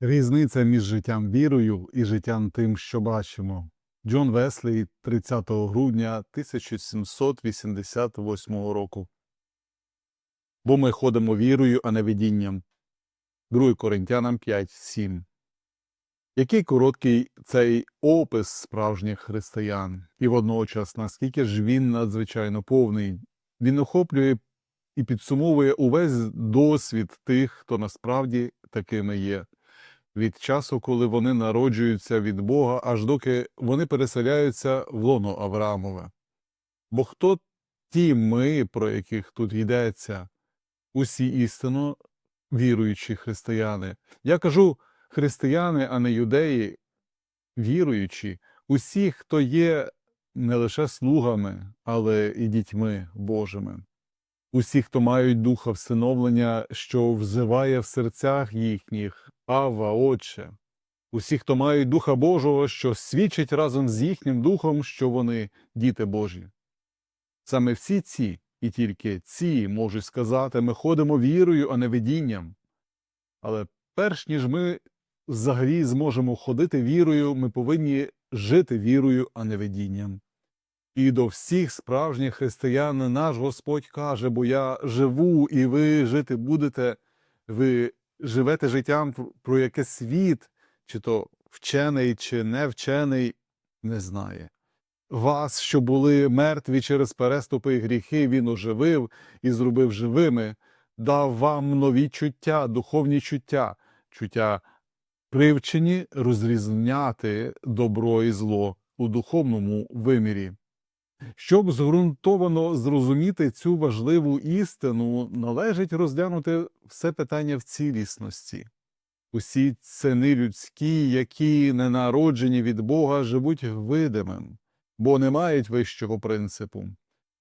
Різниця між життям вірою і життям тим, що бачимо. Джон Веслі 30 грудня 1788 року. Бо ми ходимо вірою, а не видінням. 2 Коринтянам 5, 7. Який короткий цей опис справжніх християн, і водночас наскільки ж він надзвичайно повний. Він охоплює і підсумовує увесь досвід тих, хто насправді такими є. Від часу, коли вони народжуються від Бога, аж доки вони переселяються в лоно Авраамове. Бо хто ті ми, про яких тут йдеться, усі істинно віруючі християни. Я кажу християни, а не юдеї, віруючі, усі, хто є не лише слугами, але і дітьми Божими. Усі, хто мають духа всиновлення, що взиває в серцях їхніх, Ава, Отче. Усі, хто мають Духа Божого, що свідчить разом з їхнім духом, що вони діти Божі. Саме всі ці, і тільки ці можуть сказати, ми ходимо вірою, а не видінням. Але перш ніж ми взагалі зможемо ходити вірою, ми повинні жити вірою, а не видінням. І до всіх справжніх християн наш Господь каже, бо я живу, і ви жити будете, ви живете життям, про яке світ, чи то вчений, чи не вчений, не знає. Вас, що були мертві через переступи і гріхи, він оживив і зробив живими, дав вам нові чуття, духовні чуття, чуття привчені розрізняти добро і зло у духовному вимірі. Щоб зґрунтовано зрозуміти цю важливу істину, належить розглянути все питання в цілісності. Усі сини людські, які не народжені від Бога, живуть видимим, бо не мають вищого принципу.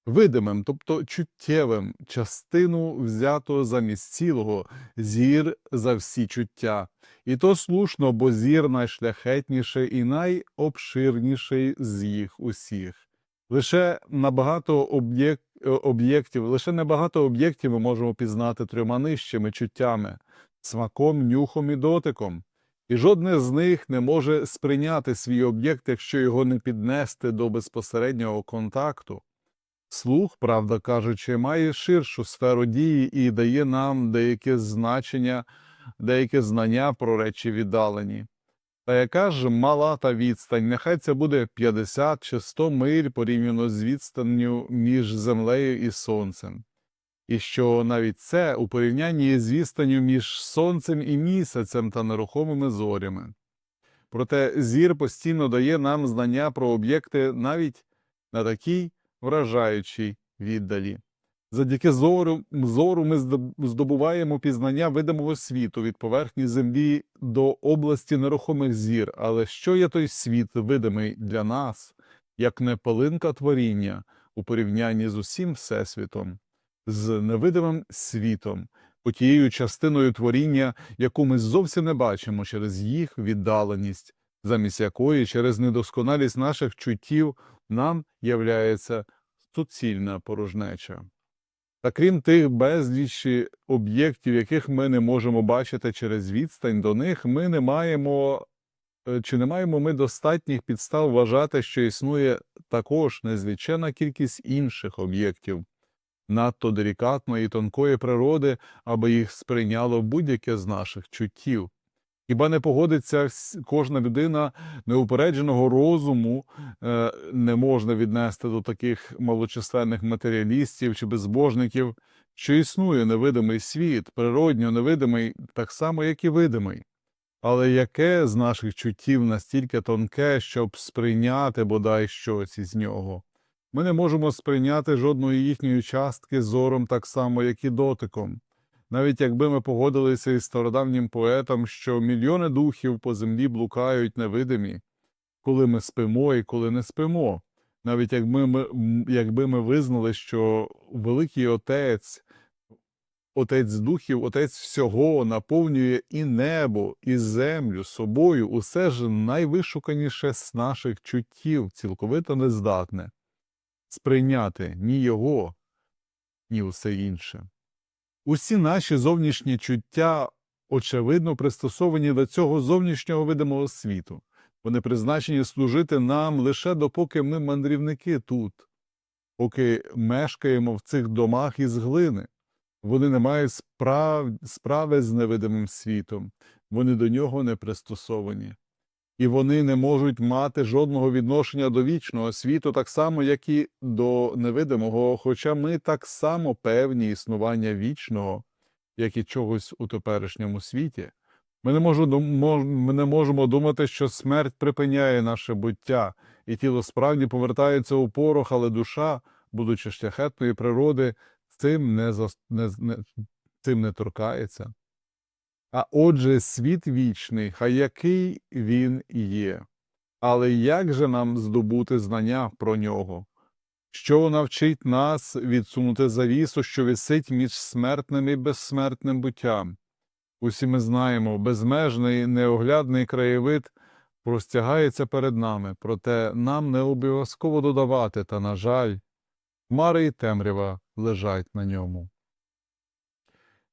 Видимим, тобто чуттєвим, частину взято замість цілого, зір за всі чуття. І то слушно, бо зір найшляхетніший і найобширніший з їх усіх. Лише набагато е, об'єктів, лише небагато об'єктів ми можемо пізнати трьома нижчими чуттями смаком, нюхом і дотиком. І жодне з них не може сприйняти свій об'єкт, якщо його не піднести до безпосереднього контакту. Слух, правда кажучи, має ширшу сферу дії і дає нам деяке значення, деяке знання про речі віддалені. Та яка ж мала та відстань? Нехай це буде 50 чи 100 миль порівняно з відстанню між землею і сонцем. І що навіть це у порівнянні з відстанню між сонцем і місяцем та нерухомими зорями. Проте зір постійно дає нам знання про об'єкти навіть на такій вражаючій віддалі. Завдяки зору, зору ми здобуваємо пізнання видимого світу від поверхні землі до області нерухомих зір. Але що є той світ видимий для нас, як не пилинка творіння у порівнянні з усім всесвітом, з невидимим світом, отією частиною творіння, яку ми зовсім не бачимо через їх віддаленість, замість якої через недосконалість наших чуттів нам являється суцільна порожнеча. Та крім тих безлічі об'єктів, яких ми не можемо бачити через відстань до них, ми не маємо е, чи не маємо ми достатніх підстав вважати, що існує також незвичайна кількість інших об'єктів, надто делікатної і тонкої природи, аби їх сприйняло будь-яке з наших чуттів. Хіба не погодиться кожна людина неупередженого розуму е, не можна віднести до таких малочисленних матеріалістів чи безбожників, що існує невидимий світ, природньо невидимий, так само, як і видимий. Але яке з наших чуттів настільки тонке, щоб сприйняти бодай щось із нього? Ми не можемо сприйняти жодної їхньої частки зором так само, як і дотиком. Навіть якби ми погодилися із стародавнім поетом, що мільйони духів по землі блукають невидимі, коли ми спимо і коли не спимо. Навіть якби ми, якби ми визнали, що великий Отець, Отець духів, Отець всього наповнює і небо, і землю собою, усе ж найвишуканіше з наших чуттів, цілковито нездатне сприйняти ні його, ні усе інше. Усі наші зовнішні чуття очевидно пристосовані до цього зовнішнього видимого світу. Вони призначені служити нам лише допоки ми мандрівники тут, поки мешкаємо в цих домах із глини. Вони не мають справ... справи з невидимим світом, вони до нього не пристосовані. І вони не можуть мати жодного відношення до вічного світу, так само, як і до невидимого, хоча ми так само певні існування вічного, як і чогось у теперішньому світі. Ми не, можу, ми не можемо думати, що смерть припиняє наше буття, і тіло справді повертається у порох, але душа, будучи шляхетної природи, цим не, не, не, цим не торкається. А отже, світ вічний, хай який він є. Але як же нам здобути знання про нього? Що навчить нас відсунути завісу, що висить між смертним і безсмертним буттям? Усі ми знаємо, безмежний неоглядний краєвид простягається перед нами, проте нам не обов'язково додавати, та, на жаль, хмари і темрява лежать на ньому.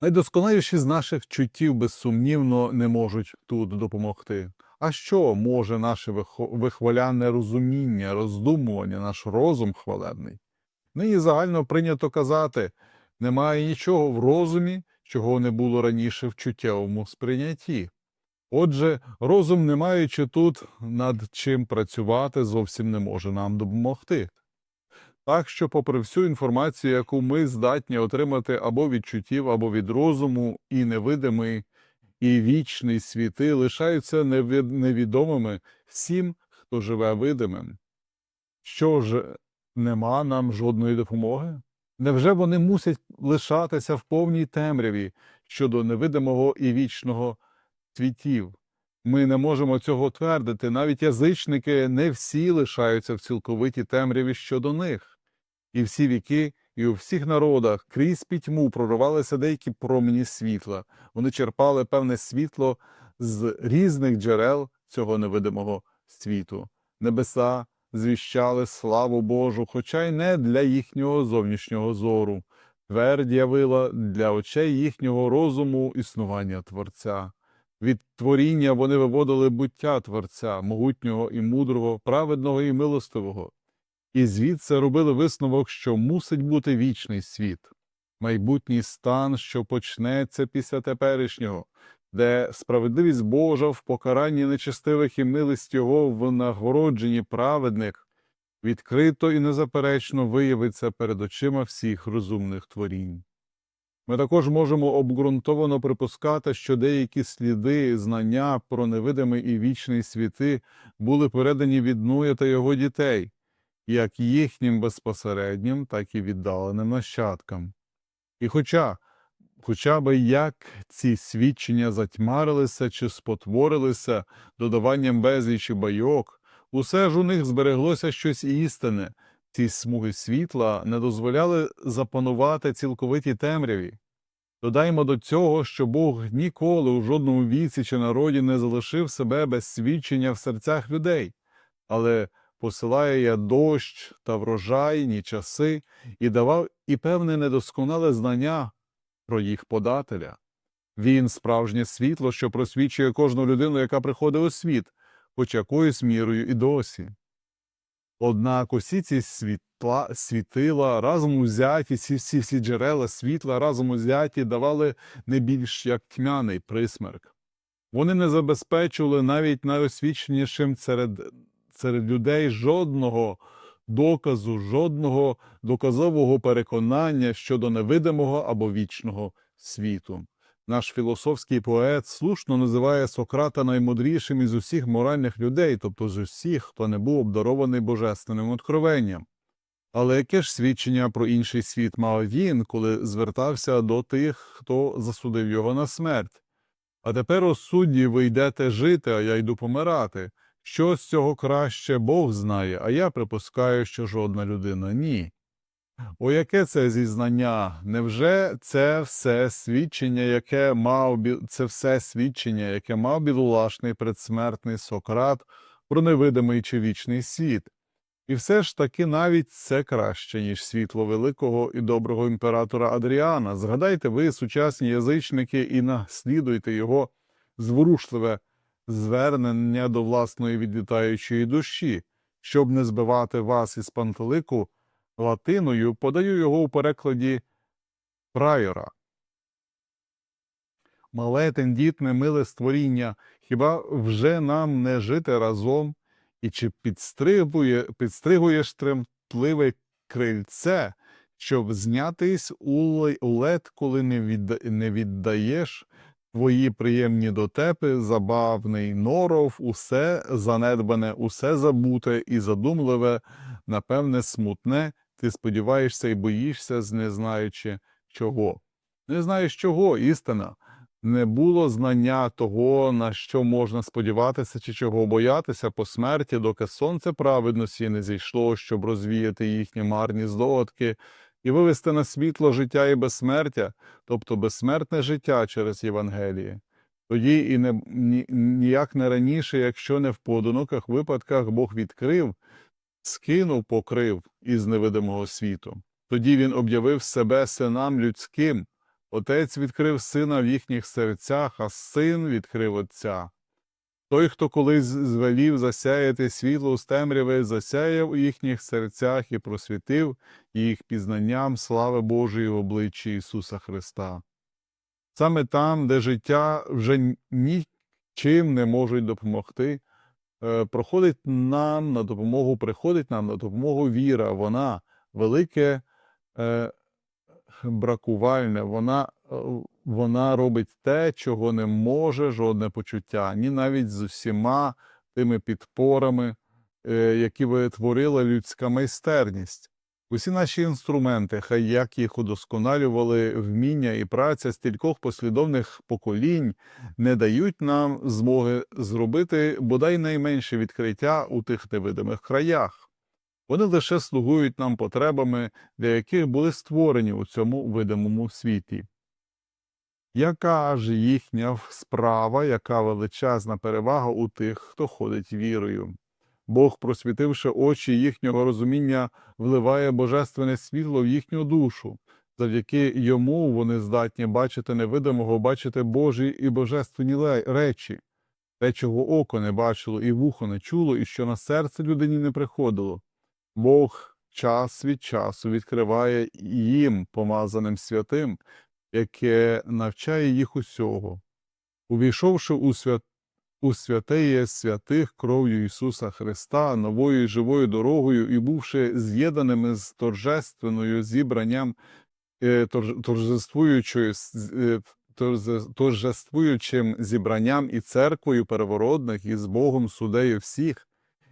Найдосконаліші з наших чуттів безсумнівно не можуть тут допомогти. А що може наше вихвалянне розуміння, роздумування, наш розум хвалебний? Нині загально прийнято казати немає нічого в розумі, чого не було раніше в чуттєвому сприйнятті. Отже, розум, не маючи тут над чим працювати, зовсім не може нам допомогти. Так що, попри всю інформацію, яку ми здатні отримати або від чуттів, або від розуму, і невидимий, і вічний світи лишаються неві- невідомими всім, хто живе видимим. Що ж, нема нам жодної допомоги? Невже вони мусять лишатися в повній темряві щодо невидимого і вічного світів? Ми не можемо цього твердити. Навіть язичники не всі лишаються в цілковитій темряві щодо них. І всі віки, і у всіх народах крізь пітьму проривалися деякі промені світла. Вони черпали певне світло з різних джерел цього невидимого світу. Небеса звіщали славу Божу, хоча й не для їхнього зовнішнього зору. Твердь явила для очей їхнього розуму існування Творця. Від творіння вони виводили буття Творця, могутнього і мудрого, праведного і милостивого. І звідси робили висновок, що мусить бути вічний світ, майбутній стан, що почнеться після теперішнього, де справедливість Божа в покаранні нечестивих і милість Його в нагородженні праведних відкрито і незаперечно виявиться перед очима всіх розумних творінь. Ми також можемо обґрунтовано припускати, що деякі сліди знання про невидимий і вічний світи були передані від Нуя та його дітей, як їхнім безпосереднім, так і віддаленим нащадкам. І хоча, хоча би як ці свідчення затьмарилися чи спотворилися додаванням безлічі байок, усе ж у них збереглося щось істинне, ці смуги світла не дозволяли запанувати цілковитій темряві. Додаймо до цього, що Бог ніколи у жодному віці чи народі не залишив себе без свідчення в серцях людей, але посилає я дощ та врожайні часи і давав і певне недосконале знання про їх подателя. Він справжнє світло, що просвічує кожну людину, яка приходить у світ, хоч якоюсь мірою і досі. Однак усі ці світла, світила разом узяті, ці всі, всі джерела світла разом узяті давали не більш як тьмяний присмерк. Вони не забезпечували навіть найосвіченішим серед, серед людей жодного доказу, жодного доказового переконання щодо невидимого або вічного світу. Наш філософський поет слушно називає Сократа наймудрішим із усіх моральних людей, тобто з усіх, хто не був обдарований божественним откровенням. Але яке ж свідчення про інший світ мав він, коли звертався до тих, хто засудив його на смерть? А тепер, о судді, ви йдете жити, а я йду помирати. Що з цього краще Бог знає, а я припускаю, що жодна людина ні. О, яке це зізнання? Невже це все свідчення, яке мав це все свідчення, яке мав бідолашний предсмертний Сократ про невидимий чи вічний світ? І все ж таки навіть це краще, ніж світло великого і доброго імператора Адріана. Згадайте ви, сучасні язичники, і наслідуйте його зворушливе звернення до власної відлітаючої душі. Щоб не збивати вас із пантелику латиною, подаю його у перекладі прайора. Мале, тендітне, миле створіння, хіба вже нам не жити разом? І чи підстригує, підстригуєш тремтливе крильце, щоб знятись у ле- лед, коли не, відда, не віддаєш твої приємні дотепи, забавний норов, усе занедбане, усе забуте і задумливе, напевне, смутне, ти сподіваєшся і боїшся, не знаючи чого. Не знаєш чого, істина. Не було знання того, на що можна сподіватися чи чого боятися по смерті, доки сонце праведності не зійшло, щоб розвіяти їхні марні здогадки і вивести на світло життя і безсмертя, тобто безсмертне життя через Євангеліє. Тоді і не, ні, ніяк не раніше, якщо не в поодиноких випадках Бог відкрив, скинув покрив із невидимого світу. Тоді він об'явив себе синам людським. Отець відкрив сина в їхніх серцях, а син відкрив отця. Той, хто колись звелів засяяти світло з темряви, засяяв у їхніх серцях і просвітив їх пізнанням слави Божої в обличчі Ісуса Христа. Саме там, де життя вже нічим не можуть допомогти, е, проходить нам на допомогу, приходить нам на допомогу віра. Вона велике е, бракувальне, вона, е, вона робить те, чого не може жодне почуття, ні навіть з усіма тими підпорами, е, які витворила людська майстерність. Усі наші інструменти, хай як їх удосконалювали вміння і праця стількох послідовних поколінь, не дають нам змоги зробити бодай найменше відкриття у тих невидимих краях. Вони лише слугують нам потребами, для яких були створені у цьому видимому світі. Яка ж їхня справа, яка величезна перевага у тих, хто ходить вірою? Бог, просвітивши очі їхнього розуміння, вливає божественне світло в їхню душу. Завдяки йому вони здатні бачити невидимого, бачити Божі і божественні речі, те, чого око не бачило, і вухо не чуло, і що на серце людині не приходило. Бог час від часу відкриває їм, помазаним святим, яке навчає їх усього. Увійшовши у, свят... у святеє святих кров'ю Ісуса Христа, новою живою дорогою, і бувши з'єднаними з торжественною зібранням, е, торж- торжествуючою, е, торжествуючим зібранням і церквою первородних, і з Богом судею всіх,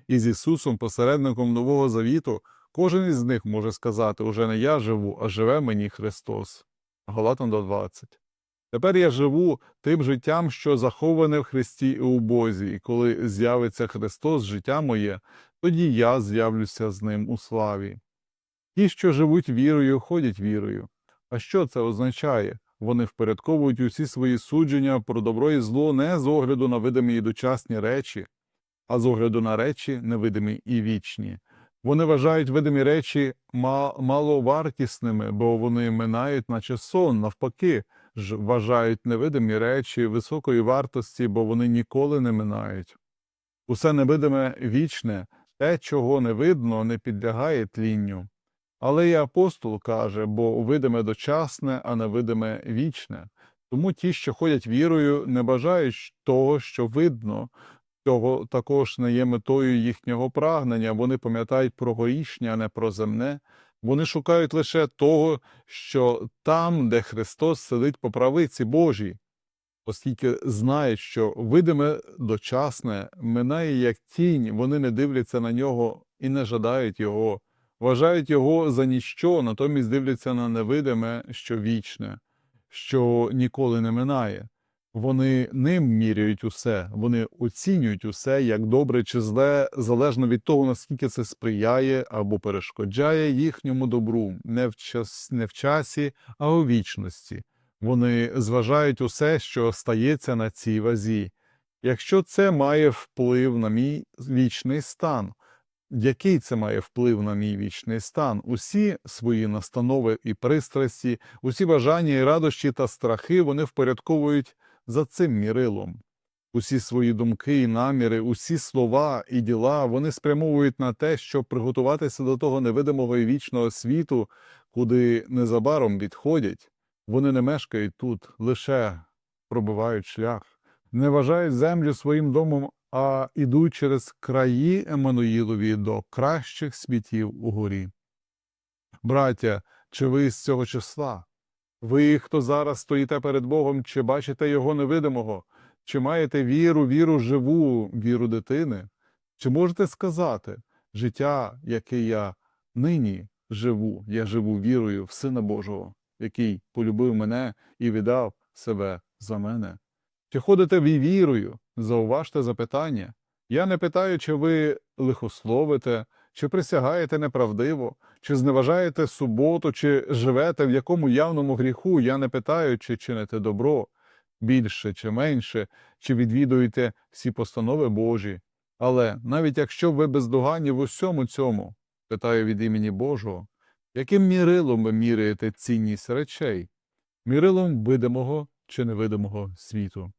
і з Ісусом, посередником Нового Завіту, кожен із них може сказати: уже не я живу, а живе мені Христос. Галатам 2.20. Тепер я живу тим життям, що заховане в Христі і у Бозі, і коли з'явиться Христос, життя моє, тоді я з'явлюся з ним у славі. Ті, що живуть вірою, ходять вірою. А що це означає? Вони впорядковують усі свої судження про добро і зло не з огляду на видимі і дочасні речі, а з огляду на речі невидимі і вічні. Вони вважають видимі речі маловартісними, бо вони минають, наче сон, навпаки, ж вважають невидимі речі високої вартості, бо вони ніколи не минають. Усе невидиме вічне, те, чого не видно, не підлягає тлінню. Але і апостол каже, бо видиме дочасне, а невидиме вічне. Тому ті, що ходять вірою, не бажають того, що видно, цього також не є метою їхнього прагнення. Вони пам'ятають про горішнє, а не про земне. Вони шукають лише того, що там, де Христос сидить по правиці Божій, оскільки знають, що видиме дочасне минає як тінь, вони не дивляться на нього і не жадають його, вважають його за ніщо, натомість дивляться на невидиме, що вічне, що ніколи не минає. Вони ним міряють усе, вони оцінюють усе як добре чи зле, залежно від того, наскільки це сприяє або перешкоджає їхньому добру, не в, час, не в часі, а у вічності. Вони зважають усе, що стається на цій вазі. Якщо це має вплив на мій вічний стан, який це має вплив на мій вічний стан? Усі свої настанови і пристрасті, усі бажання і радощі та страхи вони впорядковують за цим мірилом. Усі свої думки і наміри, усі слова і діла вони спрямовують на те, щоб приготуватися до того невидимого і вічного світу, куди незабаром відходять. Вони не мешкають тут, лише пробивають шлях, не вважають землю своїм домом, а ідуть через краї Еммануїлові до кращих світів угорі. Браття, чи ви з цього числа? Ви, хто зараз стоїте перед Богом, чи бачите Його невидимого, чи маєте віру, віру живу, віру дитини? Чи можете сказати, життя, яке я нині живу, я живу вірою в Сина Божого, який полюбив мене і віддав себе за мене? Чи ходите ви вірою? Зауважте запитання. Я не питаю, чи ви лихословите, чи присягаєте неправдиво, чи зневажаєте суботу, чи живете в якому явному гріху. Я не питаю, чи чините добро більше чи менше, чи відвідуєте всі постанови Божі. Але навіть якщо ви бездоганні в усьому цьому, питаю від імені Божого, яким мірилом ви міряєте цінність речей? Мірилом видимого чи невидимого світу?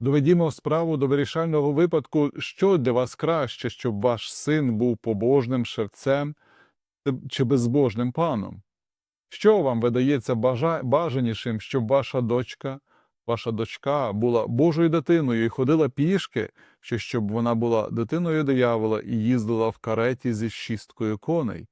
Доведімо справу до вирішального випадку, що для вас краще, щоб ваш син був побожним шевцем чи безбожним паном? Що вам видається бажанішим, щоб ваша дочка, ваша дочка була Божою дитиною і ходила пішки, чи щоб вона була дитиною диявола і їздила в кареті зі шісткою коней?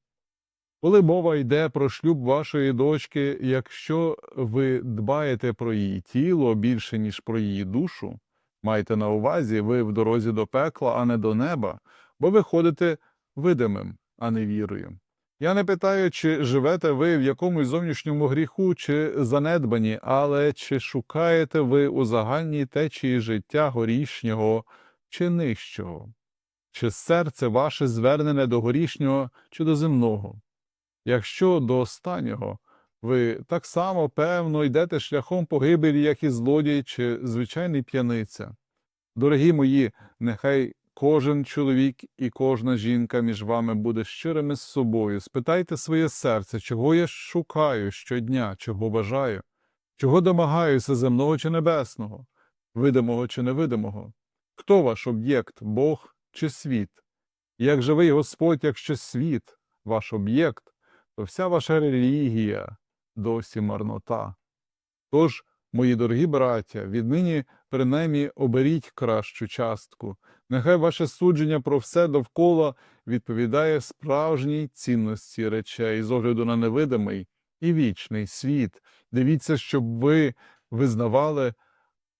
Коли мова йде про шлюб вашої дочки, якщо ви дбаєте про її тіло більше, ніж про її душу, майте на увазі, ви в дорозі до пекла, а не до неба, бо ви ходите видимим, а не вірою. Я не питаю, чи живете ви в якомусь зовнішньому гріху, чи занедбані, але чи шукаєте ви у загальній течії життя горішнього чи нижчого? Чи серце ваше звернене до горішнього чи до земного? Якщо до останнього ви так само певно йдете шляхом погибелі, як і злодій чи звичайний п'яниця. Дорогі мої, нехай кожен чоловік і кожна жінка між вами буде щирими з собою. Спитайте своє серце, чого я шукаю щодня, чого бажаю, чого домагаюся земного чи небесного, видимого чи невидимого. Хто ваш об'єкт, Бог чи світ? Як живий Господь, якщо світ, ваш об'єкт, то вся ваша релігія досі марнота. Тож, мої дорогі браття, віднині принаймні оберіть кращу частку. Нехай ваше судження про все довкола відповідає справжній цінності речей з огляду на невидимий і вічний світ. Дивіться, щоб ви визнавали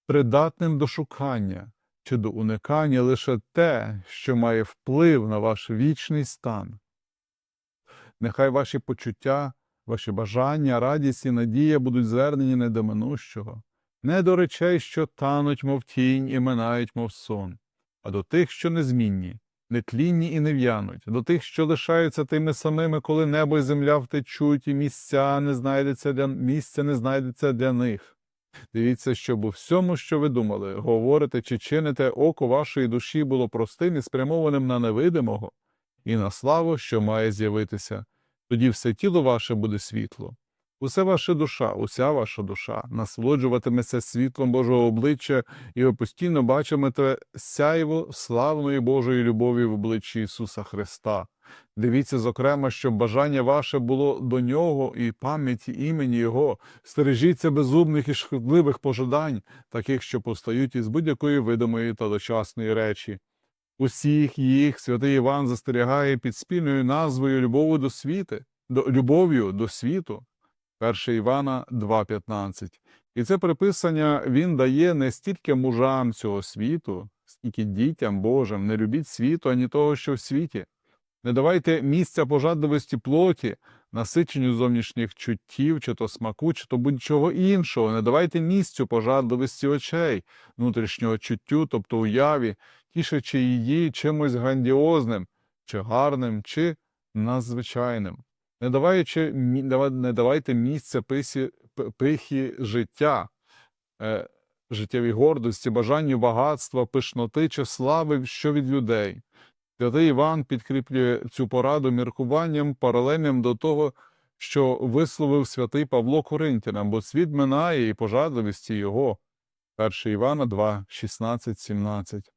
придатним до шукання чи до уникання лише те, що має вплив на ваш вічний стан. Нехай ваші почуття, ваші бажання, радість і надія будуть звернені не до минущого, не до речей, що тануть, мов тінь, і минають, мов сон, а до тих, що незмінні, нетлінні і не в'януть, до тих, що лишаються тими самими, коли небо і земля втечуть, і місця не знайдеться для місця не знайдеться для них. Дивіться, щоб у всьому, що ви думали, говорите чи чините, око вашої душі було простим і спрямованим на невидимого, і на славу, що має з'явитися. Тоді все тіло ваше буде світло. Усе ваша душа, уся ваша душа насолоджуватиметься світлом Божого обличчя, і ви постійно бачитимете сяйво славної Божої любові в обличчі Ісуса Христа. Дивіться, зокрема, щоб бажання ваше було до Нього і пам'яті імені Його. Стережіться безумних і шкідливих пожадань, таких, що постають із будь-якої видимої та дочасної речі. Усіх їх святий Іван застерігає під спільною назвою любов'ю до світи, до любов'ю до світу. 1 Івана 2.15. І це приписання він дає не стільки мужам цього світу, скільки дітям Божим. Не любіть світу, ані того, що в світі. Не давайте місця пожадливості плоті, насиченню зовнішніх чуттів, чи то смаку, чи то будь-чого іншого. Не давайте місцю пожадливості очей, внутрішнього чуттю, тобто уяві, тішачи її чимось грандіозним, чи гарним, чи надзвичайним. Не, даваючи, не давайте місця писі, пихі життя, е, життєвій гордості, бажанню багатства, пишноти чи слави, що від людей. Святий Іван підкріплює цю пораду міркуванням паралельним до того, що висловив святий Павло Коринтянам, бо світ минає і пожадливості його. 1 Івана 2, 16, 17.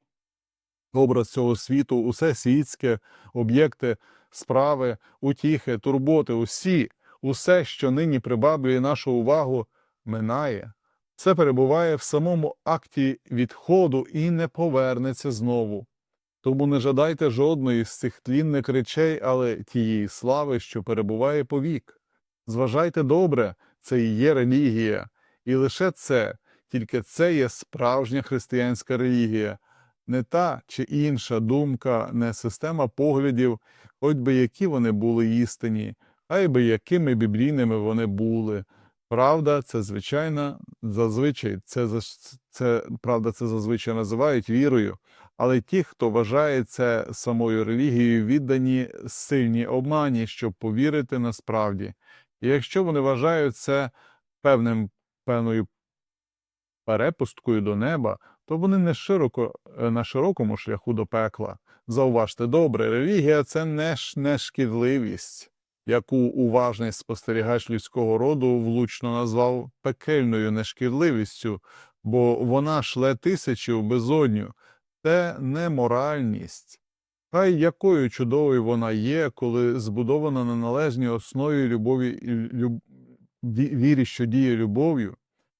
Образ цього світу, усе світське, об'єкти, справи, утіхи, турботи, усі, усе, що нині прибавлює нашу увагу, минає. Все перебуває в самому акті відходу і не повернеться знову. Тому не жадайте жодної з цих тлінних речей, але тієї слави, що перебуває повік. Зважайте добре, це і є релігія, і лише це, тільки це є справжня християнська релігія, не та чи інша думка, не система поглядів, хоч би які вони були істинні, хай би якими біблійними вони були. Правда, це звичайна, зазвичай це, це правда, це зазвичай називають вірою. Але ті, хто вважає це самою релігією, віддані сильній обмані, щоб повірити насправді. І якщо вони вважають це певним, певною перепусткою до неба, то вони не широко, е, на широкому шляху до пекла. Зауважте добре, релігія це не, не шкідливість, яку уважний спостерігач людського роду влучно назвав пекельною нешкідливістю, бо вона шле тисячі в безодню. Це не моральність. Хай якою чудовою вона є, коли збудована на належній основі любові люб... вірі, що діє любов'ю,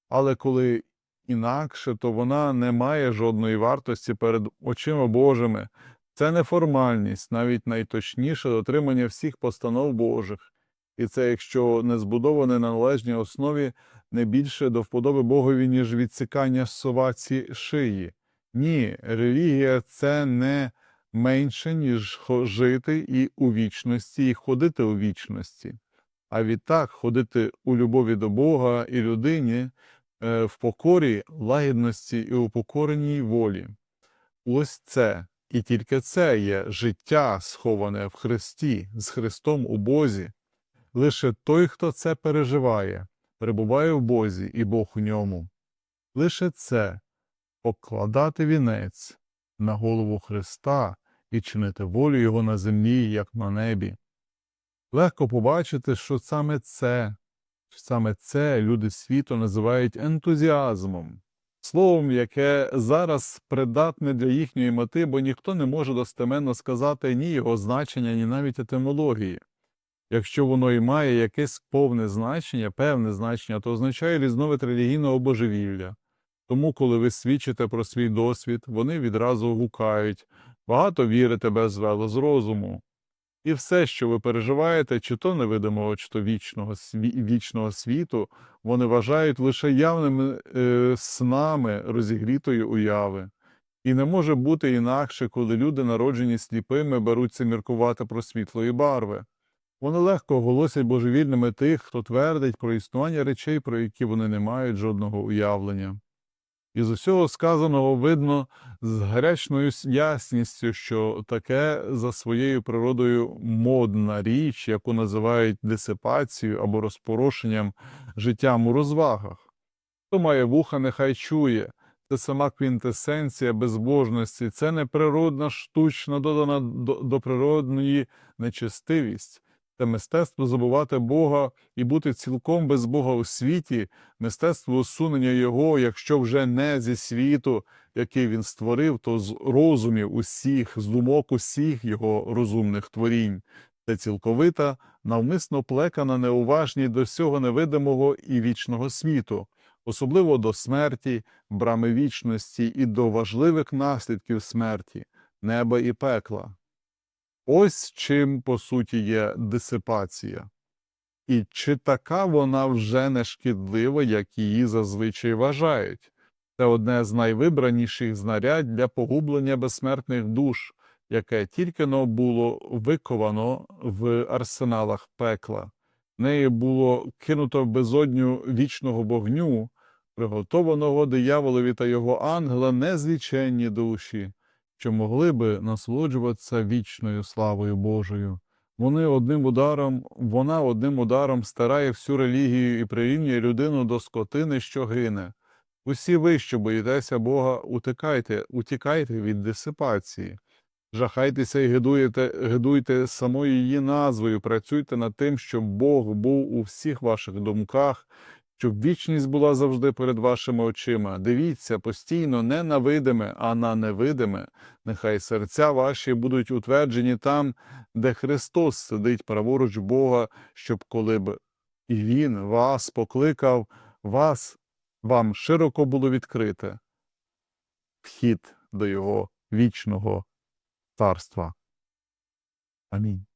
але коли інакше, то вона не має жодної вартості перед очима Божими. Це не формальність, навіть найточніше дотримання всіх постанов Божих. І це, якщо не збудоване на належній основі, не більше до вподоби Богові, ніж відсікання соваці шиї. Ні, релігія це не менше, ніж жити і у вічності, і ходити у вічності. А відтак ходити у любові до Бога і людині е, в покорі, лагідності і упокореній волі. Ось це, і тільки це є життя, сховане в Христі, з Христом у Бозі. Лише той, хто це переживає, перебуває в Бозі і Бог у ньому. Лише це покладати вінець на голову Христа і чинити волю Його на землі, як на небі. Легко побачити, що саме це, саме це люди світу називають ентузіазмом, словом, яке зараз придатне для їхньої мети, бо ніхто не може достеменно сказати ні його значення, ні навіть етимології. Якщо воно і має якесь повне значення, певне значення, то означає різновид релігійного божевілля. Тому, коли ви свідчите про свій досвід, вони відразу гукають багато вірите без велос розуму. І все, що ви переживаєте, чи то невидимого, чи то вічного, вічного світу, вони вважають лише явними е, снами розігрітої уяви. І не може бути інакше, коли люди, народжені сліпими, беруться міркувати про світло і барви. Вони легко оголосять божевільними тих, хто твердить про існування речей, про які вони не мають жодного уявлення. Із усього сказаного видно з гарячною ясністю, що таке за своєю природою модна річ, яку називають дисипацією або розпорошенням життям у розвагах. Хто має вуха, нехай чує. Це сама квінтесенція безбожності, це не природна штучна додана до, до природної нечестивість. Це мистецтво забувати Бога і бути цілком без Бога у світі, мистецтво усунення Його, якщо вже не зі світу, який він створив, то з розумів усіх, з думок усіх його розумних творінь. Це цілковита, навмисно плекана неуважність до всього невидимого і вічного світу, особливо до смерті, брами вічності і до важливих наслідків смерті, неба і пекла. Ось чим, по суті, є дисипація. І чи така вона вже не шкідлива, як її зазвичай вважають? Це одне з найвибраніших знарядь для погублення безсмертних душ, яке тільки но було виковано в арсеналах пекла. Нею було кинуто в безодню вічного вогню, приготованого дияволові та його ангела незліченні душі, що могли би насолоджуватися вічною славою Божою. Вони одним ударом, вона одним ударом стирає всю релігію і прирівнює людину до скотини, що гине. Усі ви, що боїтеся Бога, утикайте, утікайте від дисипації. Жахайтеся і гидуєте, гидуйте самою її назвою, працюйте над тим, щоб Бог був у всіх ваших думках, щоб вічність була завжди перед вашими очима. Дивіться постійно не на видиме, а на невидиме. Нехай серця ваші будуть утверджені там, де Христос сидить праворуч Бога, щоб коли б і Він вас покликав, вас вам широко було відкрите вхід до Його вічного царства. Амінь.